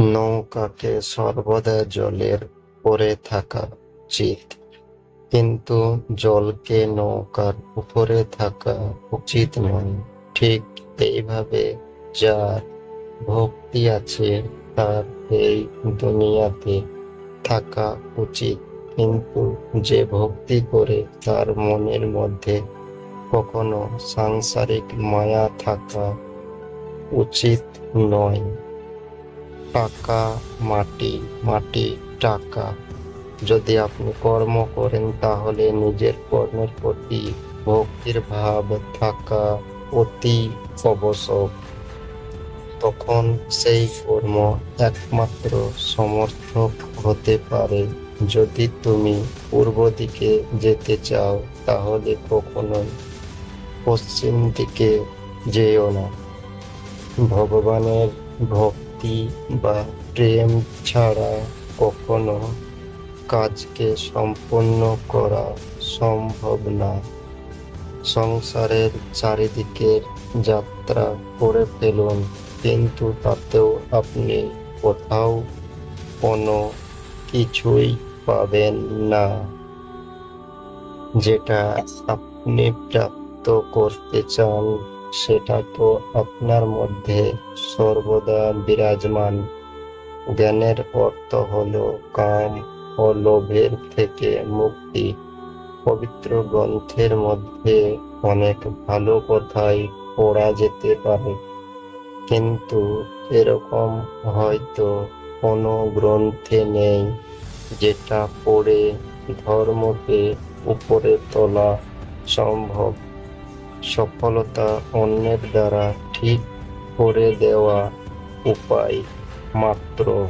নৌকাকে সর্বদা জলের উপরে থাকা উচিত। কিন্তু জলকে নৌকার উপরে থাকা উচিত নয়। ঠিক এইভাবে যার ভক্তি আছে, তার এই দুনিয়াতে থাকা উচিত। কিন্তু যে ভক্তি করে তার মনের মধ্যে কখনো সাংসারিক মায়া থাকা উচিত নয়। টাকা, মাটি মাটি, টাকা। যদি আপনি কর্ম করেন, তাহলে নিজের কর্মের প্রতি ভক্তির ভাব থাকা অতি আবশ্যক। তখন সেই কর্ম একমাত্র সমর্থক হতে পারে। যদি তুমি পূর্ব দিকে যেতে চাও, তাহলে কখনোই পশ্চিম দিকে যেও না। ভগবানের ভক্তি বা প্রেম ছাড়া কখনো কাজকে সম্পন্ন করা সম্ভব না। সংসারের চারিদিকের যাত্রা করে ফেলুন, কিন্তু তাতেও আপনি কোথাও কোনো কিছুই পাবেন না। যেটা আপনি প্রাপ্ত করতে চান। সেটা তো আপনার মধ্যে সর্বদা বিরাজমান। জ্ঞানের অর্থ হলো কাম ও লোভের থেকে মুক্তি। পবিত্র গ্রন্থের মধ্যে অনেক ভালো কথাই পড়া যেতে পারে। কিন্তু এরকম হয়তো কোনো গ্রন্থে নেই যেটা পড়ে ধর্মকে উপরে তোলা সম্ভব। সফলতা অন্যের দ্বারা ঠিক করে দেওয়া উপায় মাত্র।